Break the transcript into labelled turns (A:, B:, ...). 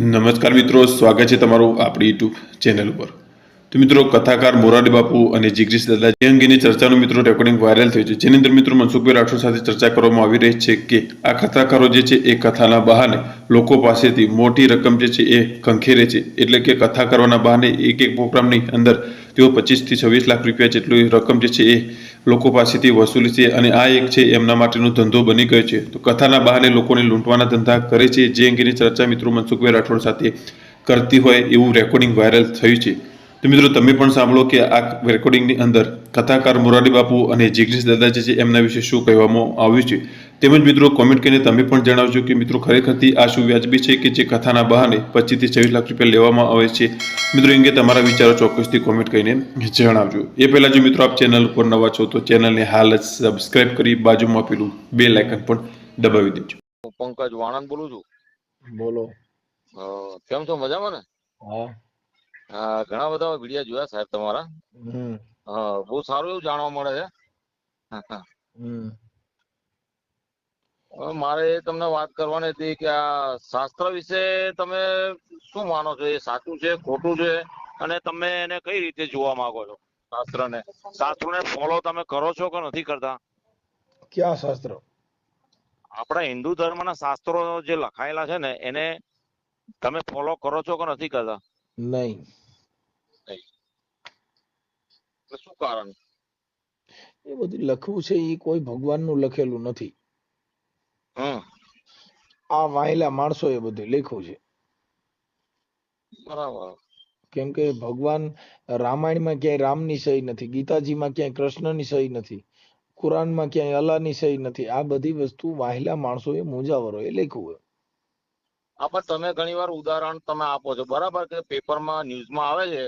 A: નમસ્કાર મિત્રો, સ્વાગત છે તમારું આપણી યુટ્યુબ ચેનલ ઉપર. તો મિત્રો, કથાકાર મોરારી બાપુ અને જીગ્રીશ દાદા જે અંગેની ચર્ચાનું મિત્રો રેકોર્ડિંગ વાયરલ થયું છે. જેની અંદર મિત્રો મનસુખભાઈ રાઠોડ સાથે ચર્ચા કરવામાં આવી રહી છે કે આ કથાકારો જે છે એ કથાના બહાને લોકો પાસેથી મોટી રકમ જે છે એ ખંખેરે છે. એટલે કે કથા કરવાના બહાને એક એક પ્રોગ્રામની અંદર તેઓ પચીસથી છવ્વીસ લાખ રૂપિયા જેટલી રકમ જે છે એ લોકો પાસેથી વસૂલી છે અને આ એક છે એમના માટેનો ધંધો બની ગયો છે. તો કથાના બહાને લોકોને લૂંટવાના ધંધા કરે છે, જે અંગેની ચર્ચા મિત્રો મનસુખભાઈ રાઠોડ સાથે કરતી હોય એવું રેકોર્ડિંગ વાયરલ થયું છે. તો મિત્રો તમે પણ સાંભળો કે આ રેકોર્ડિંગની અંદર કથાકાર મોરારી બાપુ અને જીગ્નેશ દાદાજી છે, એમના વિશે શું કહેવામાં આવ્યું છે? તેમજ મિત્રો કોમેન્ટ કરીને તમે પણ જણાવજો કે મિત્રો ખરેખરથી આ શું વ્યાજબી છે કે જે કથાના બહાને પચીસથી છવ્વીસ લાખ રૂપિયા લેવામાં આવે છે? મિત્રો એ અંગે તમારા વિચારો ચોક્કસથી કોમેન્ટ કરીને જણાવજો. એ પહેલાં જો મિત્રો આપ ચેનલ ઉપર નવા છો તો ચેનલને હાલ જ સબસ્ક્રાઇબ કરી બાજુમાં પેલું બે લાઇકન પણ દબાવી દેજો.
B: હું પંકજ વાણંદ બોલું છું.
C: બોલો.
B: કેમ છો? મજામાં ને?
C: હા.
B: હા, ઘણા બધા વિડિયા જોયા સાહેબ તમારા. હા, બહુ સારું એવું જાણવા મળે છે. મારે તમને વાત કરવાની હતી કે આ શાસ્ત્ર વિશે તમે શું માનો છો? એ સાચું છે ખોટું છે? અને તમે એને કઈ રીતે જોવા માંગો છો શાસ્ત્રને? શાસ્ત્રોને ફોલો તમે કરો છો કે નથી કરતા?
C: ક્યાં શાસ્ત્ર?
B: આપણા હિન્દુ ધર્મના શાસ્ત્રો જે લખાયેલા છે ને એને તમે ફોલો કરો છો કે નથી કરતા?
C: નહીં.
B: શું કારણ?
C: એ બધું લખવું છે એ કોઈ ભગવાનનું લખેલું નથી. આ વાયેલા માણસો એ બધું લખ્યું છે.
B: બરાબર.
C: કેમ કે ભગવાન રામાયણમાં ક્યાંય રામની સહી નથી ગીતાજીમાં ક્યાંય કૃષ્ણની સહી નથી કુરાનમાં ક્યાંય અલ્લાહની સહી નથી આ બધી વસ્તુ વાહેલા માણસોએ મૂંઝાવરોએ લખ્યું
B: આ પણ તમે ઘણી વાર ઉદાહરણ તમે આપો છો. બરાબર કે પેપરમાં ન્યૂઝમાં આવે છે